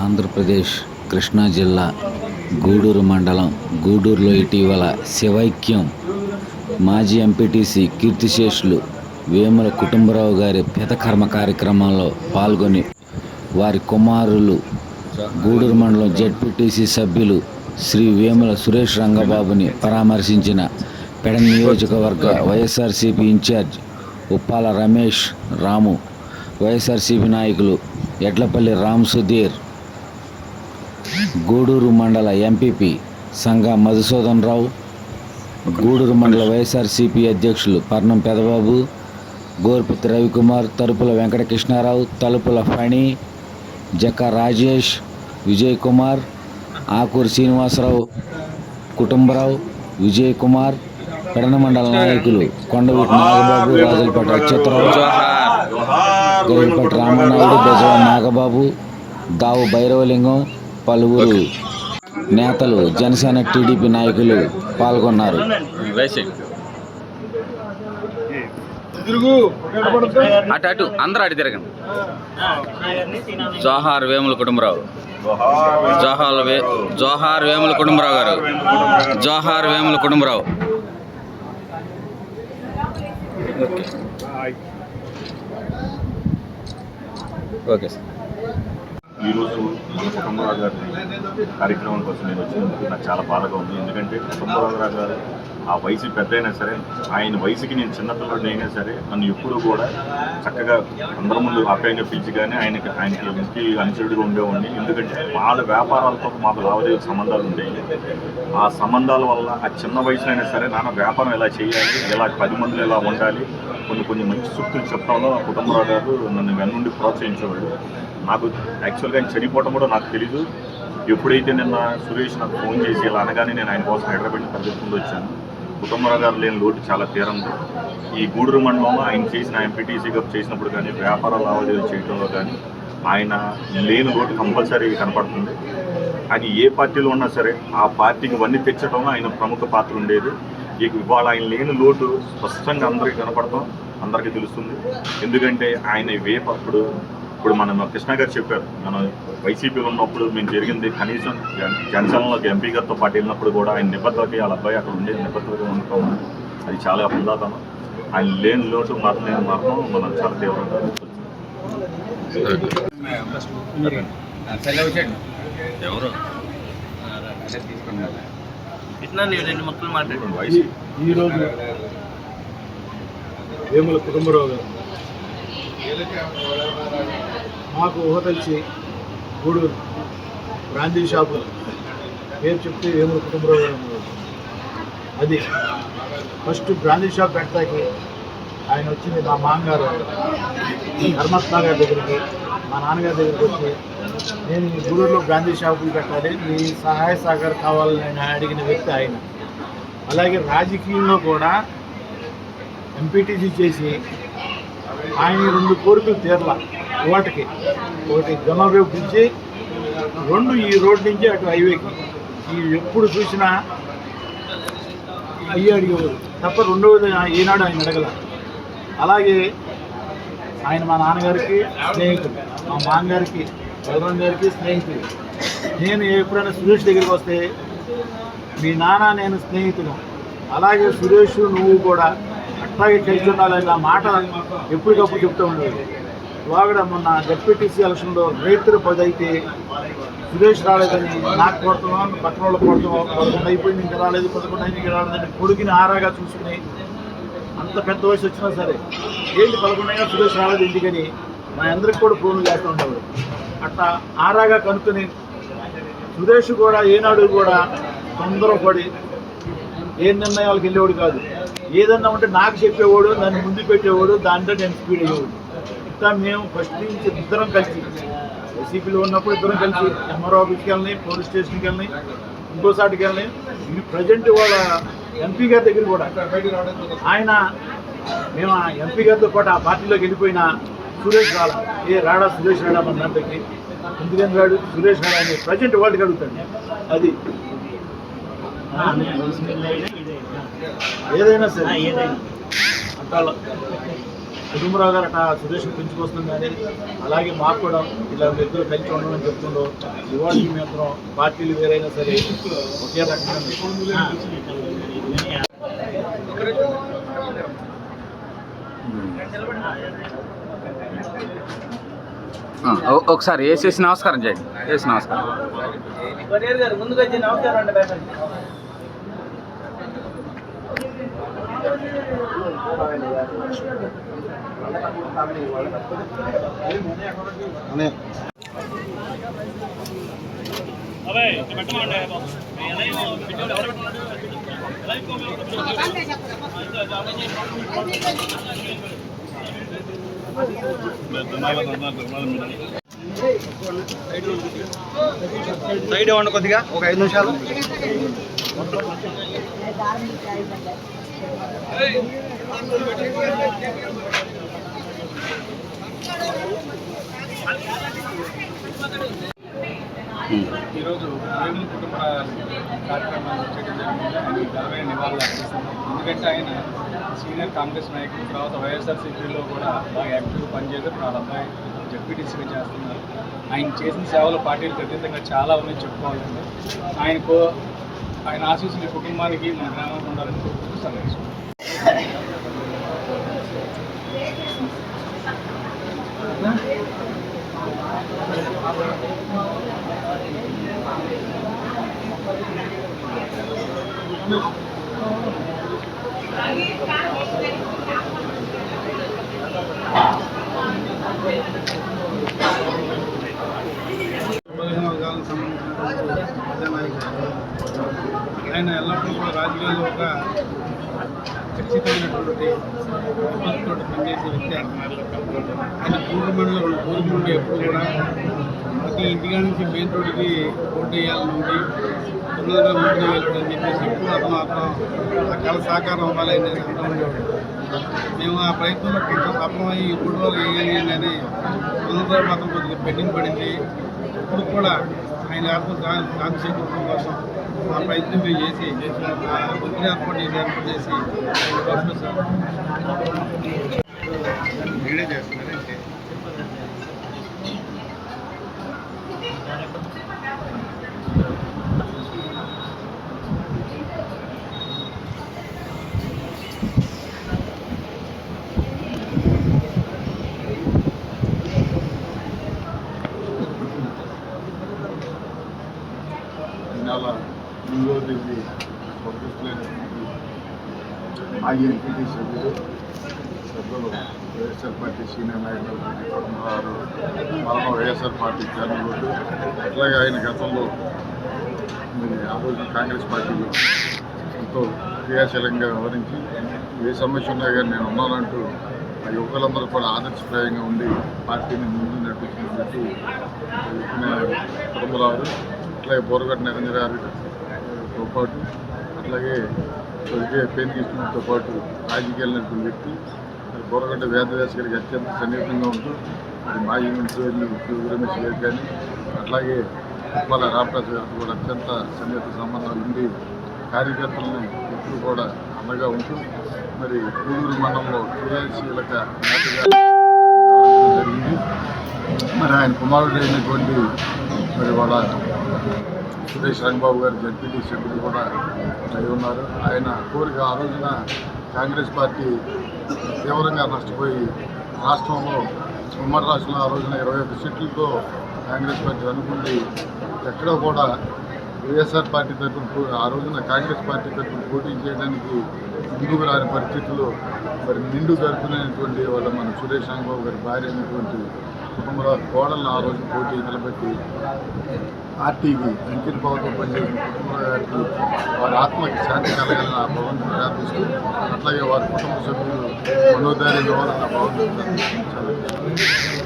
ఆంధ్రప్రదేశ్ కృష్ణా జిల్లా గూడూరు మండలం. గూడూరులో ఇటీవల శివైక్యం మాజీ ఎంపీటీసీ కీర్తిశేషులు వేముల కుటుంబరావు గారి పితకర్మ కార్యక్రమంలో పాల్గొని వారి కుమారులు గూడూరు మండలం జెడ్పీటీసీ సభ్యులు శ్రీ వేముల సురేష్ రంగబాబుని పరామర్శించిన పెడ నియోజకవర్గ YSRCP incharge Uppala Ramesh Ramu YSRCP నాయకులు ఎడ్లపల్లి రామ్ సుధీర్ గూడూరు మండల ఎంపీపీ సంఘ మధుసూదన్ రావు గూడూరు మండల వైఎస్ఆర్సీపీ అధ్యక్షులు పర్ణం పెదబాబు గోర్పితి రవికుమార్ తలుపుల వెంకటకృష్ణారావు తలుపుల ఫణి జక్క రాజేష్ విజయ్ కుమార్ ఆకూరు శ్రీనివాసరావు కుటుంబరావు విజయ్ కుమార్ పెడన మండల నాయకులు కొండవీటి నాగబాబు రాజులపేట అచ్యుతరావు గరికపట్టి రామనాయుడు బెజవాన్ నాగబాబు దావు భైరవలింగం పలువురు నేతలు జనసేన టీడీపీ నాయకులు పాల్గొన్నారు. అటు అటు అందరూ అటు తిరగండి. జోహార్ వేముల కుటుంబరావు. జోహార్ వే జోహార్ వేముల కుటుంబరావు గారు. జోహార్ వేముల కుటుంబరావు. ఓకే. సార్. ఈరోజు మన కుటుంబరావు గారి కార్యక్రమం కోసం నేను వచ్చినందుకు నాకు చాలా బాధగా ఉంది. ఎందుకంటే కుటుంబరావు గారు ఆ వయసు పెద్ద అయినా సరే ఆయన వయసుకి నేను చిన్నపిల్లడు అయినా సరే నన్ను ఎప్పుడూ కూడా చక్కగా అందరి ముందు ఆప్యాయంగా పిలిచి కానీ ఆయనకి ఆయనకి ఇంటి అనుచరుడిగా ఉండేవాడిని. ఎందుకంటే వాళ్ళ వ్యాపారాలతో మాకు లావాదేవీ సంబంధాలు ఉండేవి. ఆ సంబంధాల వల్ల ఆ చిన్న వయసులైనా సరే నాన్న వ్యాపారం ఎలా చేయాలి ఎలా పది మందులు ఎలా ఉండాలి కొన్ని కొన్ని మంచి సూక్తులు చెప్పడంలో నా కుటుంబరావు గారు నన్ను వెన్నుండి ప్రోత్సహించేవాళ్ళు. నాకు యాక్చువల్గా ఆయన చనిపోవటం కూడా నాకు తెలీదు. ఎప్పుడైతే నిన్న సురేష్ నాకు ఫోన్ చేసి ఇలా అనగానే నేను ఆయన కోసం హైదరాబాద్ పరిగెత్తుకుంటూ వచ్చాను. కుటుంబరావు గారు లేని లోటు చాలా తీరంది ఈ గూడూరు మండలంలో ఆయన చేసిన ఎంపీటీసీగా చేసినప్పుడు కానీ వ్యాపార లావాదేవీలు చేయడంలో కానీ ఆయన లేని లోటు కంపల్సరీ కనపడుతుంది. ఆయన ఏ పార్టీలో ఉన్నా సరే ఆ పార్టీకి వన్నీ తెచ్చడంలో ఆయన ప్రముఖ పాత్ర ఉండేది. ఇక ఇవాళ ఆయన లేని లోటు స్పష్టంగా అందరికీ కనపడతాం అందరికీ తెలుస్తుంది. ఎందుకంటే ఆయన వేపప్పుడు ఇప్పుడు మనం కృష్ణ గారు చెప్పారు మన వైసీపీలో ఉన్నప్పుడు మేము జరిగింది కనీసం జన- జనసేనలోకి ఎంపీ గారితో పాటు వెళ్ళినప్పుడు కూడా ఆయన నిబద్ధతకి వాళ్ళ అబ్బాయి అక్కడ ఉండే నిబద్ధతగా ఉండటం అది చాలా ఉందాతనం ఆయన లేని లోటు మరణం లేని మరణం మనం చాలా తీవ్రంగా ఎవరు? వైసీపీ ఈరోజు వేముల కుటుంబరావు గారు. మాకు ఊహ తెలిసి గూడూరు బ్రాందీ షాపు పేరు చెప్తే ఏమో కుటుంబరావు అది. ఫస్ట్ బ్రాందీ షాప్ పెట్టడానికి ఆయన వచ్చింది మా మామగారు. ధర్మస్థా గారి దగ్గరికి. మా నాన్నగారి దగ్గరికి వచ్చి నేను గూడూరులో బ్రాందీ షాపులు పెట్టాలి. మీ సహాయ సహకారం కావాలని అడిగిన వ్యక్తి ఆయన. అలాగే రాజకీయంలో కూడా ఎంపీటీసీ చేసి ఆయన రెండు కోరికలు తీరలా. ఓటకి ఒకటి గమవేపు బ్రిడ్జి రెండు ఈ రోడ్ నుంచి అటు హైవేకి. ఈ ఎప్పుడు చూసినా అయ్యి అడిగేవారు తప్ప రెండవది ఈనాడు ఆయన అడగల. అలాగే ఆయన మా నాన్నగారికి స్నేహితుడు మా మామగారికి బలరాం గారికి స్నేహితుడు. నేను ఎప్పుడైనా సురేష్ దగ్గరికి వస్తే మీ నాన్న నేను స్నేహితుడు అలాగే సురేష్ నువ్వు కూడా అట్లాగే కలిసి ఉండాలని మాట ఎప్పటికప్పుడు చెప్తూ ఉండేది వాగడ మొన్న జడ్పీటీసీ ఎలక్షన్లో రైతులు పదైతే అయితే సురేష్ రాలేదని నాకు కొడుతున్నాం పక్కన వాళ్ళు కొడుతున్నాం పదకొండు అయిపోయింది ఇంకా రాలేదు పదకొండు అయింది ఇంకా రాలేదని కొడుకుని ఆరాగా చూసుకుని అంత పెద్ద వయసు వచ్చినా సరే ఏంటి పదకొండు అయినా సురేష్ రాలేదు ఇంటికని మా అందరికి కూడా ఫోన్లు చేస్తూ ఉండేవాడు అట్లా ఆరాగా కనుక్కొని సురేష్ కూడా ఏనాడు కూడా తొందరపడి ఏ నిర్ణయాలకు వెళ్ళేవాడు కాదు. ఏదన్నా ఉంటే నాకు చెప్పేవాడు నన్ను ముందు పెట్టేవాడు దాంట్లో నేను స్పీడ్ అయ్యేవాడు ఇట్లా మేము ఫస్ట్ నుంచి ఇద్దరం కలిసి వైసీపీలో ఉన్నప్పుడు ఇద్దరం కలిసి ఎంఆర్ఓ ఆఫీస్కి వెళ్ళని పోలీస్ స్టేషన్కి వెళ్ళని ఇంకోసాటికి వెళ్ళని ఈ ప్రజెంట్ వాళ్ళ ఎంపీ గారి దగ్గర కూడా ఆయన మేము ఆ ఎంపీ గారితో పాటు ఆ పార్టీలోకి వెళ్ళిపోయిన సురేష్ రాడా ఏ రాడా సురేష్ రాడా మన దాంట్లోకి ఎందుకని రాడు? సురేష్ రాడా అని ప్రజెంట్ వాళ్ళకి అడుగుతాడు. అది. ఏదైనా సరే. అట్లా? కుటుంబరావు గారు అట్లా సురేష్ పెంచుకొస్తుంది కానీ అలాగే మాకు కూడా ఇలా ఇద్దరు కలిసి ఉండమని చెప్తుండ్రు. ఇవాళ మేము పార్టీలు వేరైనా సరే ఒకే రకంగా ఒకసారి వేసేసి నమస్కారం చేయండి. వేసి నమస్కారం. ముందుకు వచ్చి నమస్కారం అండి సైడ్ ఇవ్వండి కొద్దిగా? ఒక ఐదు నిమిషాలు. ఈరోజు వేముల కుటుంబ కార్యక్రమాలు చేయడం జరిగింది ఆయన ఘనమైన నివాళులు అర్పిస్తున్నాం. ఎందుకంటే ఆయన సీనియర్ కాంగ్రెస్ నాయకులు తర్వాత వైఎస్ఆర్సీపీలో కూడా బాగా యాక్టివ్గా పనిచేశారు వాళ్ళ అబ్బాయి జడ్పీటీసీగా చేస్తున్నారు. ఆయన చేసిన సేవలు పార్టీలకు అతీతంగా చాలా ఉన్నాయి ఆయన ఆయనకు ఆయన ఆశీస్సులు కుటుంబానికి మన గ్రామానికి ఉండాలని కోరుకుంటూ ఆయన ఎల్లప్పుడూ కూడా రాజకీయాల్లో ఒక ఖచ్చితమైనటువంటి నిబద్ధతతో పనిచేసే వ్యక్తి ఆయన ఆయన పూర్వ మండలం పూర్వ నుండి ఎప్పుడు కూడా ప్రతి ఇంటిగా నుంచి మెయిన్ రోడ్డుకి ఓటు వేయాలని ఉంది. తొందరగా ఓటు వేయాలని చెప్పేసి ఎప్పుడు అతను అతను ఆ కళ సాకారం అవ్వాలి అనేది అంటూ ఉండేవాడు మేము ఆ ప్రయత్నంలో కొంచెం సఫలమై ఇప్పుడు మూడు రోజులు వేయాలి అని తొందరగా మాత్రం కొద్దిగా పెండింగ్ పడింది. ఇప్పుడు కూడా ఆయన ఆత్మ శాంతి చేకూరడం కోసం ఆ ప్రయత్నం మేము చేసి ఆ ఏర్పాటు చేసి ఏర్పాటు చేసి పంపిస్తాం మీరే చేస్తున్నారంటే ఎనిమిదో తేదీ మాజీ ఎంపీటీ సభ్యులు సభ్యులు వైఎస్ఆర్ పార్టీ సీనియర్ నాయకులు గారు మరణ వైఎస్ఆర్ పార్టీ చేరినప్పుడు అట్లాగే ఆయన గతంలో ఆ రోజున కాంగ్రెస్ పార్టీలో ఎంతో క్రియాశీలంగా వివరించి ఏ సమస్య ఉన్నా కానీ నేను ఉన్నానంటూ ఆ యువకులందరూ కూడా ఆదర్శప్రాయంగా ఉండి పార్టీని ముందు నడిపించినట్టు కుటుంబరావు అట్లాగే బోరగడ్డ నిరంజన్ వ్యక్తితో పాటు అట్లాగే స్వర్గీయ పేరు పాటు రాజకీయాలు నడిపిన వ్యక్తి మరి బోరగడ్డ వేదవ్యాస గారికి అత్యంత సన్నిహితంగా ఉంటూ మరి మాజీ మంత్రి రమేష్ గారు కానీ అట్లాగే ఉప్పాల రామప్రసాద్ గారితో కూడా అత్యంత సన్నిహిత సంబంధాలు ఉండి కార్యకర్తలను ఎప్పుడు కూడా అండగా ఉంటూ మరి కూడూరు మండలంలో క్రియాశీలక జరిగింది. మరి ఆయన కుమారుడు అయినటువంటి మరి వాళ్ళ సురేష్ రంగబాబు గారు జడ్పీటీ సభ్యులు కూడా అయి ఉన్నారు. ఆయన కోరిక ఆ రోజున కాంగ్రెస్ పార్టీ తీవ్రంగా నష్టపోయి రాష్ట్రంలో ఉమ్మడి రాష్ట్రంలో ఆ రోజున ఇరవై ఒక్క సీట్లతో కాంగ్రెస్ పార్టీ అనుకుంది. ఎక్కడో కూడా వైఎస్ఆర్ పార్టీ తరఫున ఆ రోజున కాంగ్రెస్ పార్టీ తరఫున పోటీ చేయడానికి ముందుకు రాని పరిస్థితుల్లో మరి నిండు జరుపుకునేటువంటి వాళ్ళ మన సురేష్ రంగబాబు గారి భార్య అయినటువంటి కుటుంబంలో కోడలను ఆ రోజు పోటీ నిలబెట్టి ఆర్టీవీ అంకిత భావంతో పనిచేసిన కుటుంబరావు వారి ఆత్మకి శాంతి కలగాలని ఆ భగవంతుని ప్రార్థిస్తూ అట్లాగే వారి కుటుంబ సభ్యులు మనోధైర్యం ఇవ్వాలని ఆ భగవంతుని చాలా